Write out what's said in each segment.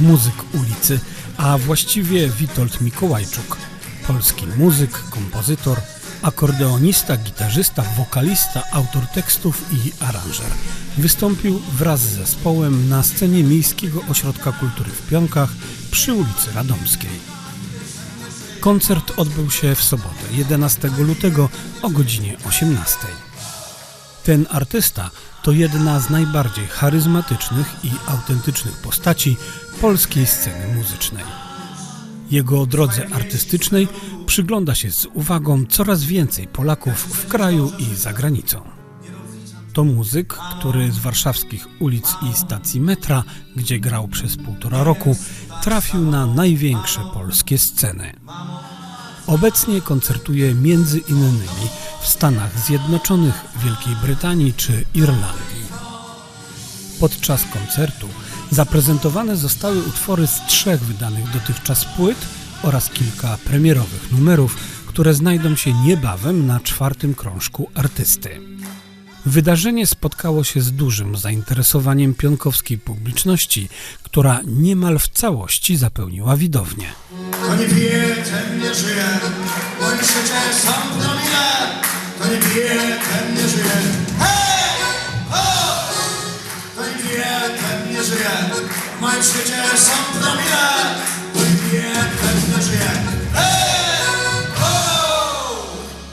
muzyk ulicy, a właściwie Witold Mikołajczuk. Polski muzyk, kompozytor, akordeonista, gitarzysta, wokalista, autor tekstów i aranżer. Wystąpił wraz z zespołem na scenie Miejskiego Ośrodka Kultury w Pionkach przy ulicy Radomskiej. Koncert odbył się w sobotę 11 lutego o godzinie 18. Ten artysta to jedna z najbardziej charyzmatycznych i autentycznych postaci polskiej sceny muzycznej. Jego drodze artystycznej przygląda się z uwagą coraz więcej Polaków w kraju i za granicą. To muzyk, który z warszawskich ulic i stacji metra, gdzie grał przez półtora roku, trafił na największe polskie sceny. Obecnie koncertuje między innymi w Stanach Zjednoczonych, Wielkiej Brytanii czy Irlandii. Podczas koncertu zaprezentowane zostały utwory z trzech wydanych dotychczas płyt oraz kilka premierowych numerów, które znajdą się niebawem na czwartym krążku artysty. Wydarzenie spotkało się z dużym zainteresowaniem pionkowskiej publiczności, która niemal w całości zapełniła widownię. To nie pije, ten nie żyje, w moim świecie są promile. To nie pije, ten nie żyje. Hej! O! To nie pije, ten nie żyje, w moim świecie są promile. To nie pije, ten nie żyje.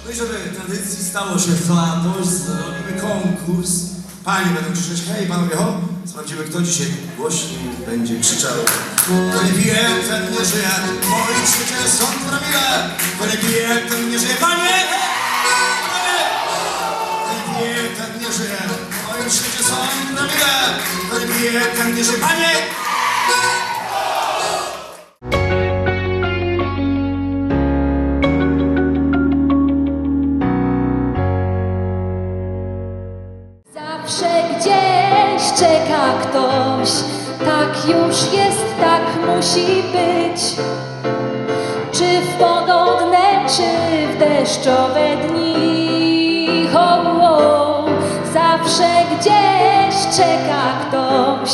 No i żeby tradycji stało się zadość, zrobimy konkurs. Panie będą krzyczeć, hej panowie, ho! Sprawdzimy, kto dzisiaj głośniej będzie krzyczał. To nie pije, ten nie żyje, w moim świecie są promile. To nie pije, ten nie żyje, panie! Żyje, panie! Zawsze gdzieś czeka ktoś, tak już jest, tak musi być. Czy w pogodne, czy w deszczowe dni, ho, ho, zawsze gdzieś czeka ktoś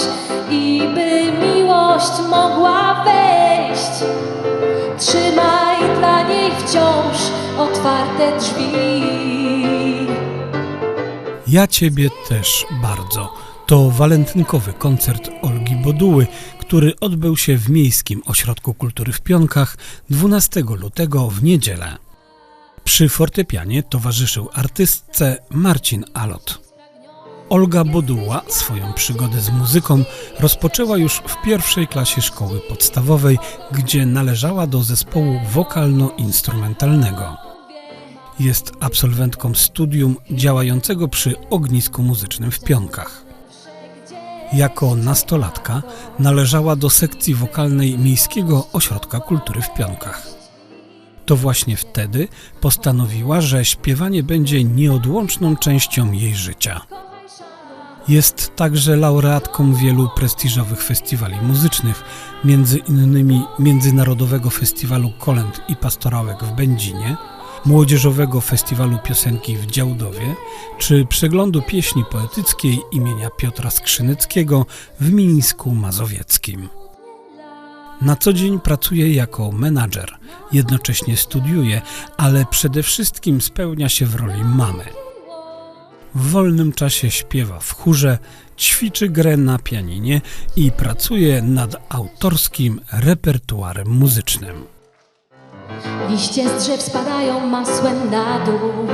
i by miłość mogła wejść. Trzymaj dla niej wciąż otwarte drzwi. Ja Ciebie też bardzo. To walentynkowy koncert Olgi Boduły, który odbył się w Miejskim Ośrodku Kultury w Pionkach 12 lutego w niedzielę. Przy fortepianie towarzyszył artystce Marcin Alot. Olga Boduła swoją przygodę z muzyką rozpoczęła już w pierwszej klasie szkoły podstawowej, gdzie należała do zespołu wokalno-instrumentalnego. Jest absolwentką studium działającego przy ognisku muzycznym w Pionkach. Jako nastolatka należała do sekcji wokalnej Miejskiego Ośrodka Kultury w Pionkach. To właśnie wtedy postanowiła, że śpiewanie będzie nieodłączną częścią jej życia. Jest także laureatką wielu prestiżowych festiwali muzycznych, między innymi Międzynarodowego Festiwalu Kolęd i Pastorałek w Będzinie, Młodzieżowego Festiwalu Piosenki w Działdowie czy Przeglądu Pieśni Poetyckiej imienia Piotra Skrzynyckiego w Mińsku Mazowieckim. Na co dzień pracuje jako menadżer, jednocześnie studiuje, ale przede wszystkim spełnia się w roli mamy. W wolnym czasie śpiewa w chórze, ćwiczy grę na pianinie i pracuje nad autorskim repertuarem muzycznym. Liście z drzew spadają masłem na dół.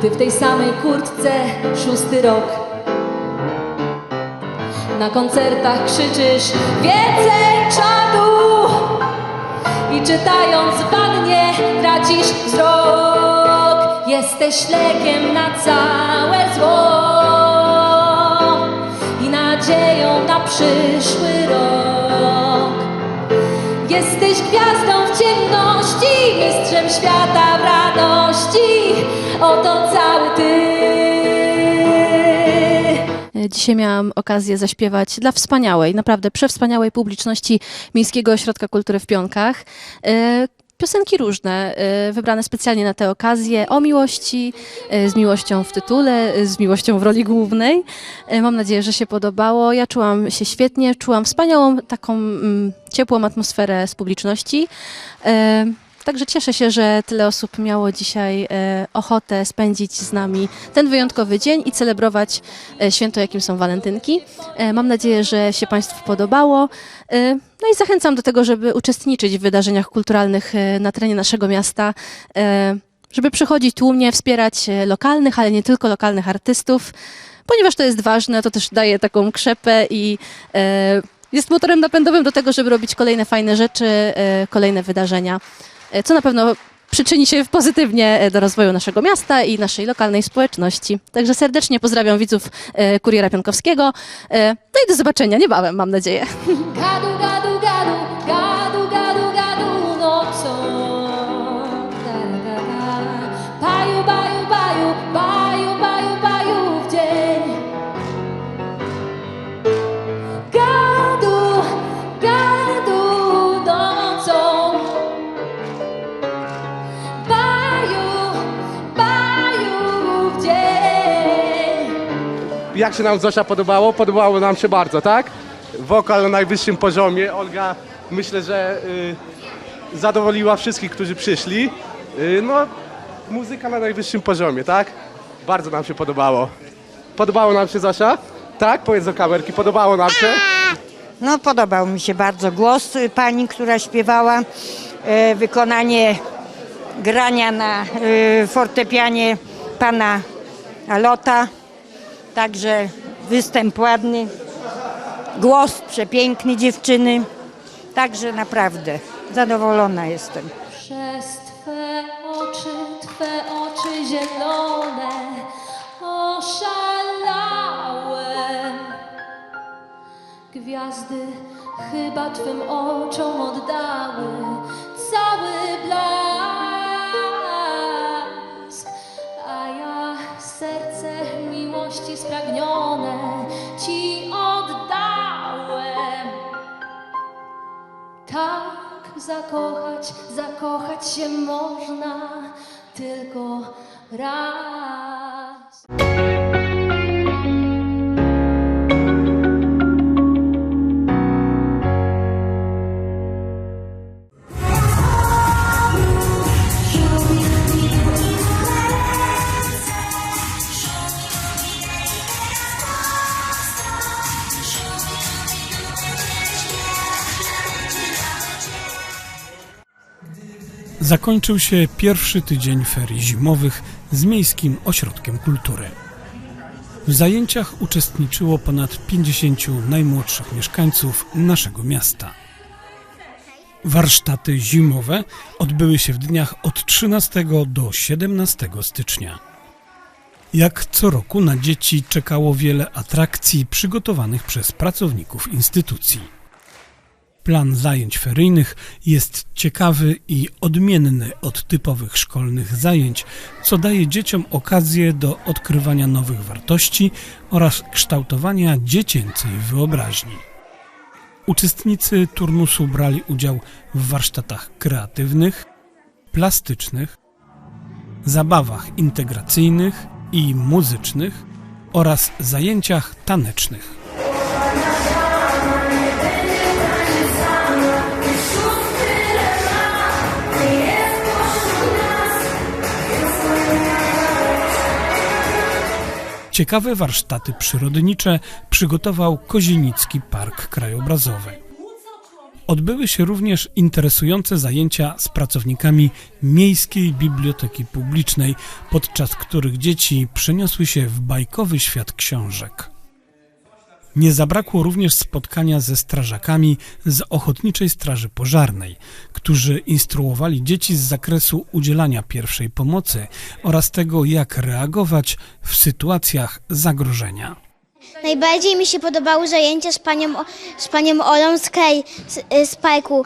Ty w tej samej kurtce szósty rok. Na koncertach krzyczysz więcej czadu i czytając w bagnie tracisz wzrok. Jesteś lekiem na całe zło i nadzieją na przyszły rok. Jesteś gwiazdą w ciemności, mistrzem świata w radości. Oto cały ty. E, Dzisiaj miałam okazję zaśpiewać dla wspaniałej, naprawdę przewspaniałej publiczności Miejskiego Ośrodka Kultury w Pionkach. Piosenki różne, e, wybrane specjalnie na tę okazję, o miłości, e, z miłością w tytule, e, z miłością w roli głównej. Mam nadzieję, że się podobało. Ja czułam się świetnie, czułam wspaniałą, taką mm, ciepłą atmosferę z publiczności. Także cieszę się, że tyle osób miało dzisiaj e, ochotę spędzić z nami ten wyjątkowy dzień i celebrować e, święto, jakim są walentynki. E, mam nadzieję, że się Państwu podobało. No i zachęcam do tego, żeby uczestniczyć w wydarzeniach kulturalnych na terenie naszego miasta. Żeby przychodzić tłumnie, wspierać lokalnych, ale nie tylko lokalnych artystów, ponieważ to jest ważne, to też daje taką krzepę i jest motorem napędowym do tego, żeby robić kolejne fajne rzeczy, kolejne wydarzenia co na pewno przyczyni się pozytywnie e, do rozwoju naszego miasta i naszej lokalnej społeczności. Także serdecznie pozdrawiam widzów e, Kuriera Pionkowskiego. E, No i do zobaczenia niebawem, mam nadzieję. Gadu, gadu, Jak się nam Zosia podobało? Podobało nam się bardzo, tak? Wokal na najwyższym poziomie. Olga myślę, że y, zadowoliła wszystkich, którzy przyszli. Y, no, muzyka na najwyższym poziomie, tak? Bardzo nam się podobało. Podobało nam się Zosia? Tak? Powiedz do kamerki, podobało nam się? No, podobał mi się bardzo głos pani, która śpiewała, e, wykonanie grania na e, fortepianie pana Alota. Także występ ładny, głos przepiękny dziewczyny. Także naprawdę zadowolona jestem. Przez Twe oczy, Twe oczy zielone oszalałem. Gwiazdy chyba Twym oczom oddały cały blask, miłości spragnione Ci oddałem. Tak zakochać, zakochać się można tylko raz. Zakończył się pierwszy tydzień ferii zimowych z Miejskim Ośrodkiem Kultury. W zajęciach uczestniczyło ponad 50 najmłodszych mieszkańców naszego miasta. Warsztaty zimowe odbyły się w dniach od 13 do 17 stycznia. Jak co roku na dzieci czekało wiele atrakcji przygotowanych przez pracowników instytucji. Plan zajęć feryjnych jest ciekawy i odmienny od typowych szkolnych zajęć, co daje dzieciom okazję do odkrywania nowych wartości oraz kształtowania dziecięcej wyobraźni. Uczestnicy turnusu brali udział w warsztatach kreatywnych, plastycznych, zabawach integracyjnych i muzycznych oraz zajęciach tanecznych. Ciekawe warsztaty przyrodnicze przygotował Kozienicki Park Krajobrazowy. Odbyły się również interesujące zajęcia z pracownikami Miejskiej Biblioteki Publicznej, podczas których dzieci przeniosły się w bajkowy świat książek. Nie zabrakło również spotkania ze strażakami z Ochotniczej Straży Pożarnej, którzy instruowali dzieci z zakresu udzielania pierwszej pomocy oraz tego, jak reagować w sytuacjach zagrożenia. Najbardziej mi się podobały zajęcia z panią, z panią Olą z, kraj, z, z parku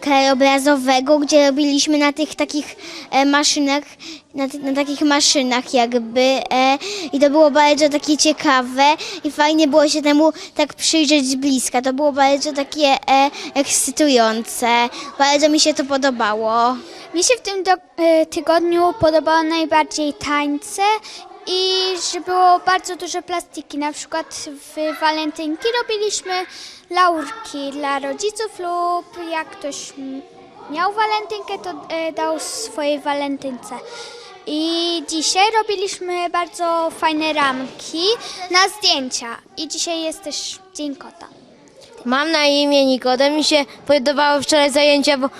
krajobrazowego, gdzie robiliśmy na tych takich e, maszynach, na, ty- na takich maszynach jakby e, i to było bardzo takie ciekawe i fajnie było się temu tak przyjrzeć z bliska. To było bardzo takie e, ekscytujące. Bardzo mi się to podobało. Mi się w tym do, y, tygodniu podobało najbardziej tańce i że było bardzo dużo plastiki. Na przykład w walentynki robiliśmy laurki dla rodziców lub jak ktoś miał walentynkę, to y, dał swojej walentynce. I dzisiaj robiliśmy bardzo fajne ramki na zdjęcia. I dzisiaj jest też Dzień Kota. Mam na imię Nikodem. Mi się podobały wczoraj zajęcia, bo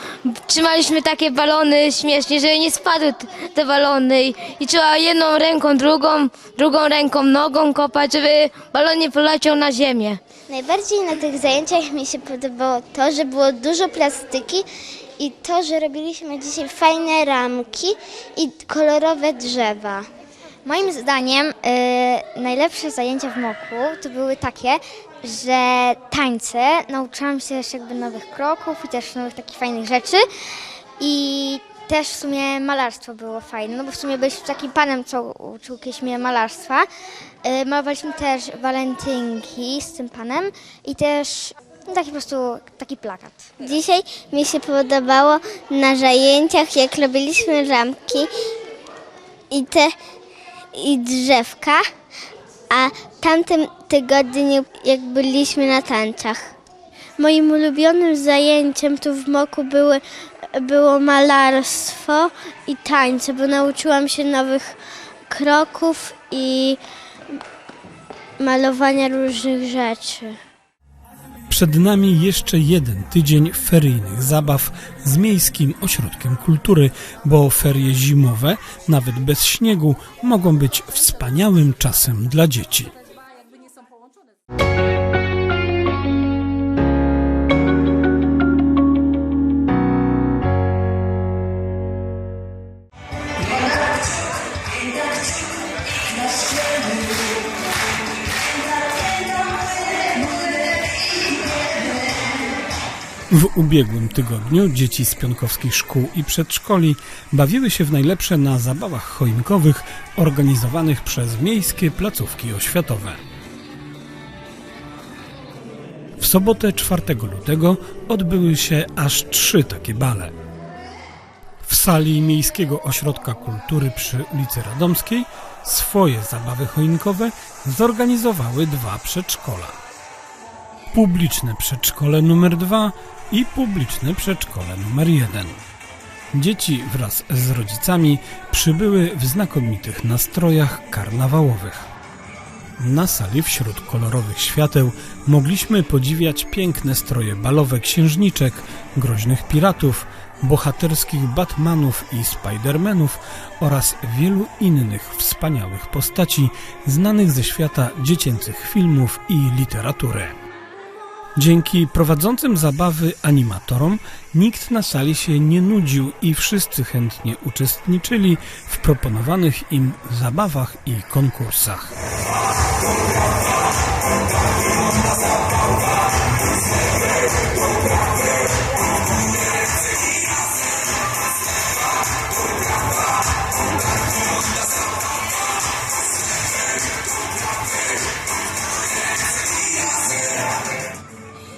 trzymaliśmy takie balony śmiesznie, żeby nie spadły te balony i, i trzeba jedną ręką, drugą, drugą ręką, nogą kopać, żeby balon nie poleciał na ziemię. Najbardziej na tych zajęciach mi się podobało to, że było dużo plastyki i to, że robiliśmy dzisiaj fajne ramki i kolorowe drzewa. Moim zdaniem y, najlepsze zajęcia w MOK-u to były takie, że tańce, nauczyłam się też jakby nowych kroków i też nowych takich fajnych rzeczy i też w sumie malarstwo było fajne, no bo w sumie byliśmy takim panem, co uczył kiedyś mnie malarstwa. Y, malowaliśmy też walentynki z tym panem i też no, taki po prostu taki plakat. Dzisiaj mi się podobało na zajęciach, jak robiliśmy ramki i te i drzewka, a tamtym tygodniu jak byliśmy na tańcach. Moim ulubionym zajęciem tu w Moku były, było malarstwo i tańce, bo nauczyłam się nowych kroków i malowania różnych rzeczy. Przed nami jeszcze jeden tydzień feryjnych zabaw z Miejskim Ośrodkiem Kultury, bo ferie zimowe, nawet bez śniegu, mogą być wspaniałym czasem dla dzieci. W ubiegłym tygodniu dzieci z pionkowskich szkół i przedszkoli bawiły się w najlepsze na zabawach choinkowych organizowanych przez miejskie placówki oświatowe. W sobotę 4 lutego odbyły się aż trzy takie bale. W sali Miejskiego Ośrodka Kultury przy ulicy Radomskiej swoje zabawy choinkowe zorganizowały dwa przedszkola publiczne przedszkole numer 2 i publiczne przedszkole numer 1. Dzieci wraz z rodzicami przybyły w znakomitych nastrojach karnawałowych. Na sali wśród kolorowych świateł mogliśmy podziwiać piękne stroje balowe księżniczek, groźnych piratów, bohaterskich Batmanów i Spidermanów oraz wielu innych wspaniałych postaci znanych ze świata dziecięcych filmów i literatury. Dzięki prowadzącym zabawy animatorom nikt na sali się nie nudził i wszyscy chętnie uczestniczyli w proponowanych im zabawach i konkursach.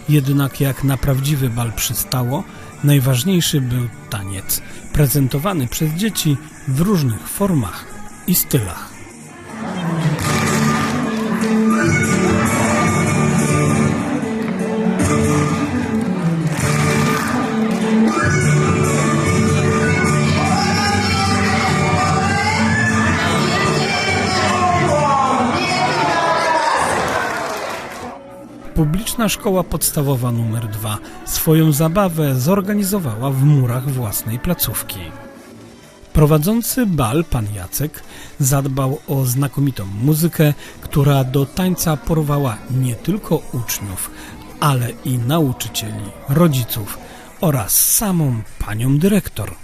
Jednak jak na prawdziwy bal przystało, najważniejszy był taniec, prezentowany przez dzieci w różnych formach i stylach. Publiczna Szkoła Podstawowa nr 2 swoją zabawę zorganizowała w murach własnej placówki. Prowadzący bal pan Jacek zadbał o znakomitą muzykę, która do tańca porwała nie tylko uczniów, ale i nauczycieli, rodziców oraz samą panią dyrektor.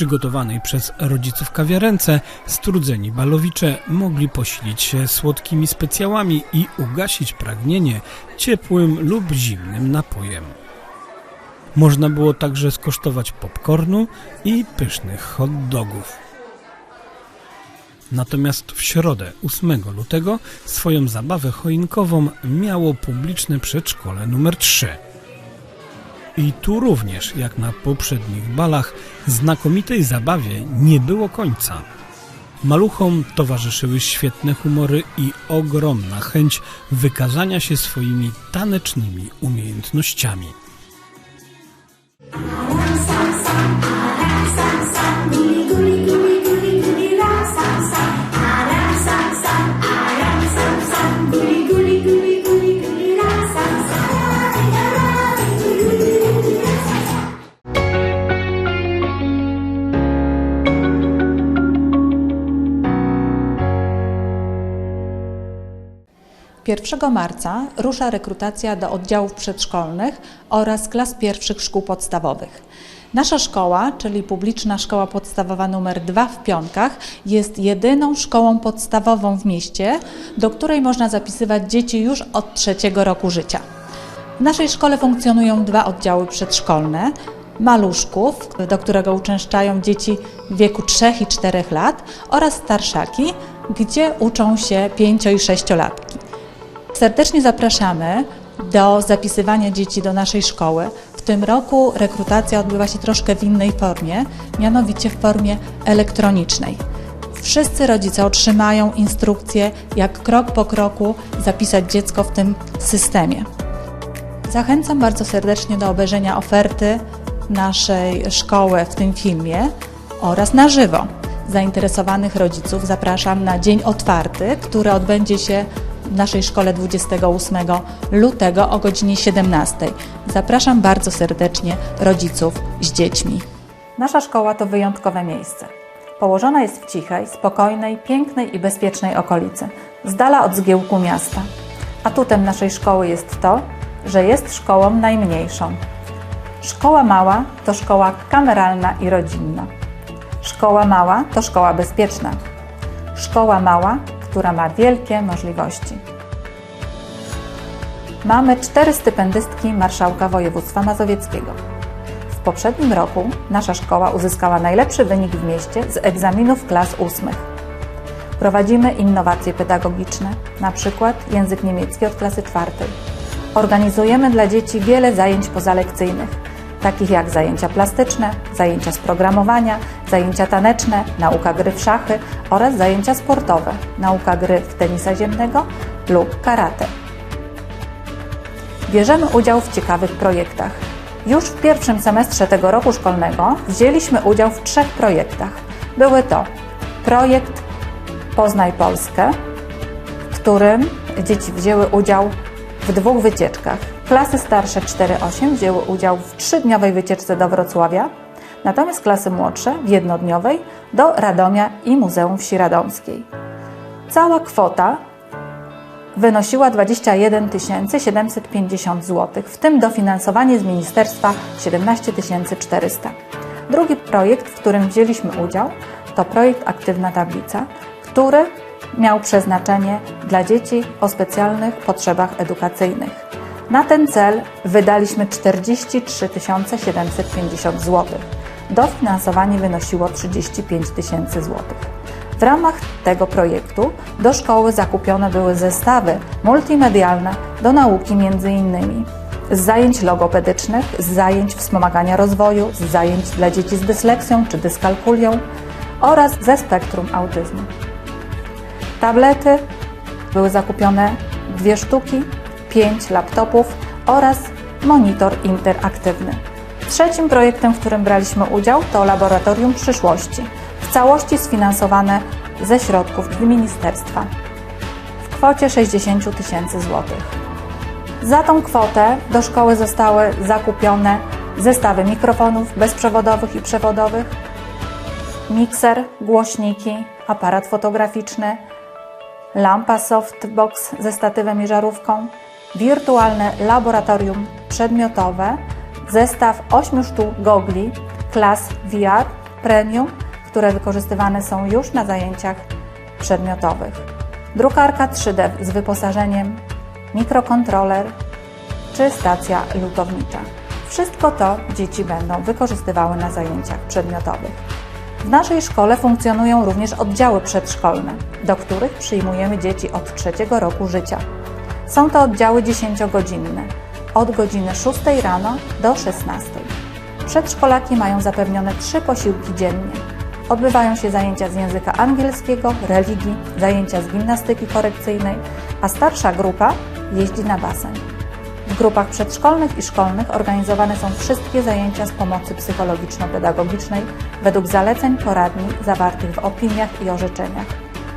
Przygotowanej przez rodziców kawiarence strudzeni balowicze mogli posilić się słodkimi specjałami i ugasić pragnienie ciepłym lub zimnym napojem. Można było także skosztować popcornu i pysznych hot dogów. Natomiast w środę 8 lutego swoją zabawę choinkową miało publiczne przedszkole numer 3. I tu również, jak na poprzednich balach, znakomitej zabawie nie było końca. Maluchom towarzyszyły świetne humory i ogromna chęć wykazania się swoimi tanecznymi umiejętnościami. Pierwszego marca rusza rekrutacja do oddziałów przedszkolnych oraz klas pierwszych szkół podstawowych. Nasza szkoła, czyli publiczna szkoła podstawowa numer 2 w Pionkach, jest jedyną szkołą podstawową w mieście, do której można zapisywać dzieci już od trzeciego roku życia. W naszej szkole funkcjonują dwa oddziały przedszkolne. Maluszków, do którego uczęszczają dzieci w wieku 3 i 4 lat oraz starszaki, gdzie uczą się 5 i 6-latki. Serdecznie zapraszamy do zapisywania dzieci do naszej szkoły. W tym roku rekrutacja odbywa się troszkę w innej formie, mianowicie w formie elektronicznej. Wszyscy rodzice otrzymają instrukcję, jak krok po kroku zapisać dziecko w tym systemie. Zachęcam bardzo serdecznie do obejrzenia oferty naszej szkoły w tym filmie oraz na żywo. Zainteresowanych rodziców zapraszam na dzień otwarty, który odbędzie się w naszej szkole 28 lutego o godzinie 17. Zapraszam bardzo serdecznie rodziców z dziećmi. Nasza szkoła to wyjątkowe miejsce. Położona jest w cichej, spokojnej, pięknej i bezpiecznej okolicy, z dala od zgiełku miasta. Atutem naszej szkoły jest to, że jest szkołą najmniejszą. Szkoła mała to szkoła kameralna i rodzinna. Szkoła mała to szkoła bezpieczna. Szkoła mała, która ma wielkie możliwości. Mamy cztery stypendystki Marszałka Województwa Mazowieckiego. W poprzednim roku nasza szkoła uzyskała najlepszy wynik w mieście z egzaminów klas ósmych. Prowadzimy innowacje pedagogiczne, przykład język niemiecki od klasy czwartej. Organizujemy dla dzieci wiele zajęć pozalekcyjnych, takich jak zajęcia plastyczne, zajęcia z programowania, zajęcia taneczne, nauka gry w szachy oraz zajęcia sportowe, nauka gry w tenisa ziemnego lub karate. Bierzemy udział w ciekawych projektach. Już w pierwszym semestrze tego roku szkolnego wzięliśmy udział w trzech projektach. Były to projekt Poznaj Polskę, w którym dzieci wzięły udział w dwóch wycieczkach. Klasy starsze 4-8 wzięły udział w trzydniowej wycieczce do Wrocławia, natomiast klasy młodsze w jednodniowej do Radomia i Muzeum Wsi Radomskiej. Cała kwota wynosiła 21 750 zł, w tym dofinansowanie z ministerstwa 17 400. Drugi projekt, w którym wzięliśmy udział, to projekt Aktywna Tablica, który miał przeznaczenie dla dzieci o specjalnych potrzebach edukacyjnych. Na ten cel wydaliśmy 43 750 zł. Dofinansowanie wynosiło 35 tysięcy złotych. W ramach tego projektu do szkoły zakupione były zestawy multimedialne do nauki m.in. z zajęć logopedycznych, z zajęć wspomagania rozwoju, z zajęć dla dzieci z dysleksją czy dyskalkulią oraz ze spektrum autyzmu. Tablety były zakupione dwie sztuki, pięć laptopów oraz monitor interaktywny. Trzecim projektem, w którym braliśmy udział, to Laboratorium Przyszłości, w całości sfinansowane ze środków ministerstwa w kwocie 60 tysięcy złotych. Za tą kwotę do szkoły zostały zakupione zestawy mikrofonów bezprzewodowych i przewodowych, mikser, głośniki, aparat fotograficzny, lampa softbox ze statywem i żarówką, wirtualne laboratorium przedmiotowe, zestaw 8 sztuk gogli klas VR premium, które wykorzystywane są już na zajęciach przedmiotowych. Drukarka 3D z wyposażeniem, mikrokontroler czy stacja lutownicza. Wszystko to dzieci będą wykorzystywały na zajęciach przedmiotowych. W naszej szkole funkcjonują również oddziały przedszkolne, do których przyjmujemy dzieci od trzeciego roku życia. Są to oddziały 10-godzinne, od godziny 6 rano do 16. Przedszkolaki mają zapewnione trzy posiłki dziennie. Odbywają się zajęcia z języka angielskiego, religii, zajęcia z gimnastyki korekcyjnej, a starsza grupa jeździ na basen. W grupach przedszkolnych i szkolnych organizowane są wszystkie zajęcia z pomocy psychologiczno-pedagogicznej według zaleceń poradni zawartych w opiniach i orzeczeniach.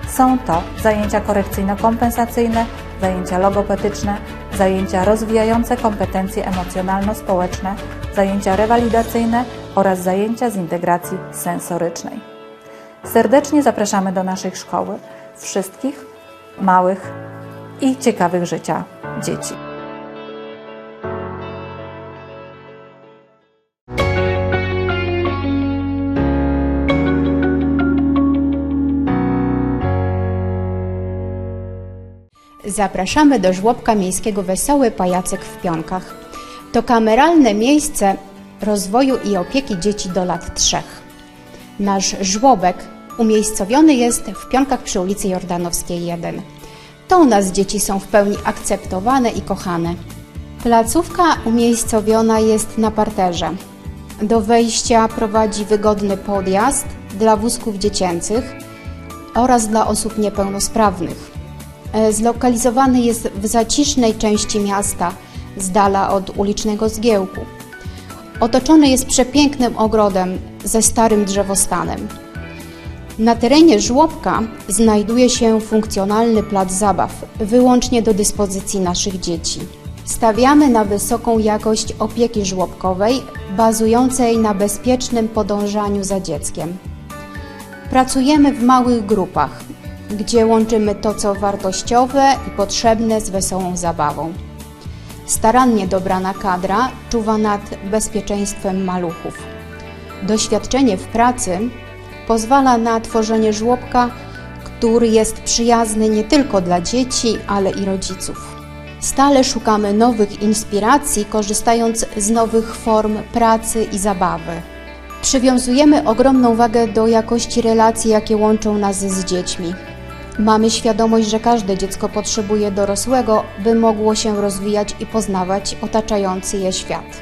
Są to zajęcia korekcyjno-kompensacyjne, zajęcia logopedyczne, zajęcia rozwijające kompetencje emocjonalno-społeczne, zajęcia rewalidacyjne oraz zajęcia z integracji sensorycznej. Serdecznie zapraszamy do naszej szkoły wszystkich małych i ciekawych życia dzieci. Zapraszamy do żłobka miejskiego Wesoły Pajacyk w Pionkach. To kameralne miejsce rozwoju i opieki dzieci do lat trzech. Nasz żłobek umiejscowiony jest w Pionkach przy ulicy Jordanowskiej 1. To u nas dzieci są w pełni akceptowane i kochane. Placówka umiejscowiona jest na parterze. Do wejścia prowadzi wygodny podjazd dla wózków dziecięcych oraz dla osób niepełnosprawnych. E, Zlokalizowany jest w zacisznej części miasta, z dala od ulicznego zgiełku. Otoczony jest przepięknym ogrodem ze starym drzewostanem. Na terenie żłobka znajduje się funkcjonalny plac zabaw, wyłącznie do dyspozycji naszych dzieci. Stawiamy na wysoką jakość opieki żłobkowej, bazującej na bezpiecznym podążaniu za dzieckiem. Pracujemy w małych grupach, gdzie łączymy to, co wartościowe i potrzebne z wesołą zabawą. Starannie dobrana kadra czuwa nad bezpieczeństwem maluchów. Doświadczenie w pracy pozwala na tworzenie żłobka, który jest przyjazny nie tylko dla dzieci, ale i rodziców. Stale szukamy nowych inspiracji, korzystając z nowych form pracy i zabawy. Przywiązujemy ogromną wagę do jakości relacji, jakie łączą nas z dziećmi. Mamy świadomość, że każde dziecko potrzebuje dorosłego, by mogło się rozwijać i poznawać otaczający je świat.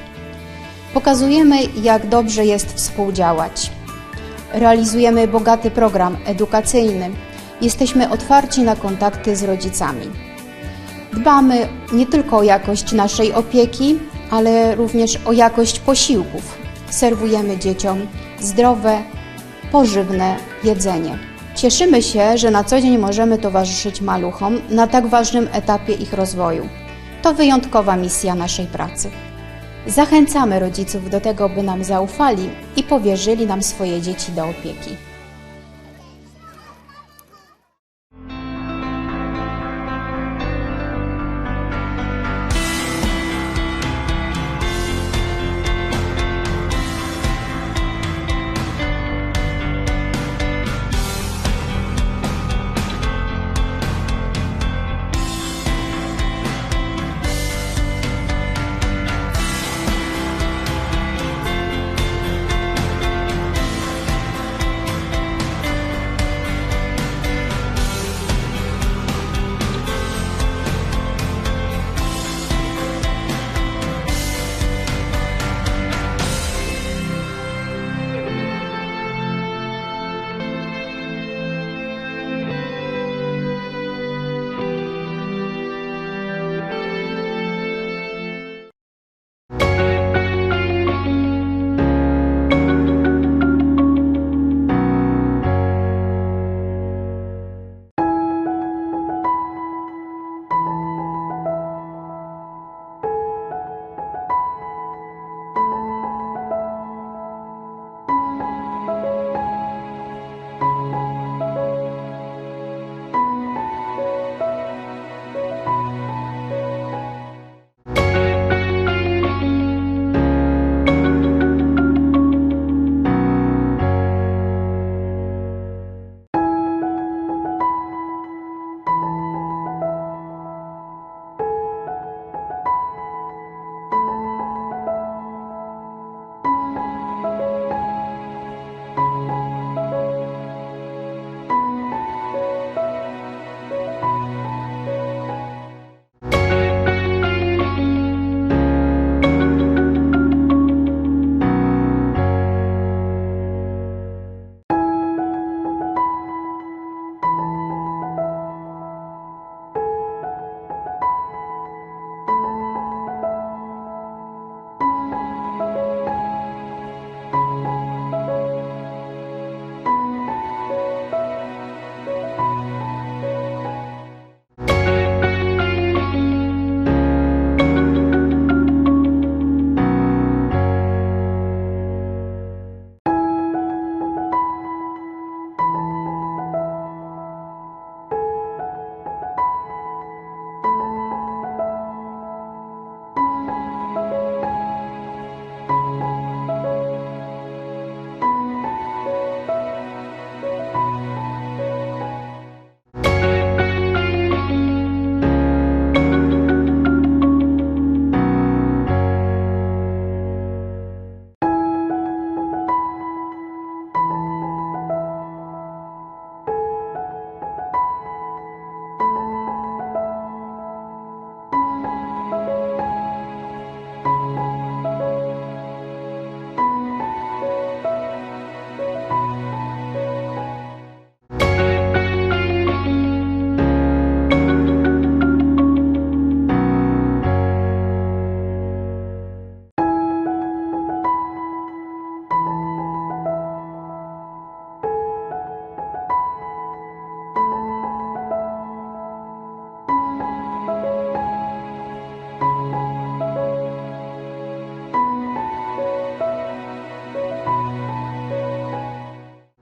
Pokazujemy, jak dobrze jest współdziałać. Realizujemy bogaty program edukacyjny. Jesteśmy otwarci na kontakty z rodzicami. Dbamy nie tylko o jakość naszej opieki, ale również o jakość posiłków. Serwujemy dzieciom zdrowe, pożywne jedzenie. Cieszymy się, że na co dzień możemy towarzyszyć maluchom na tak ważnym etapie ich rozwoju. To wyjątkowa misja naszej pracy. Zachęcamy rodziców do tego, by nam zaufali i powierzyli nam swoje dzieci do opieki.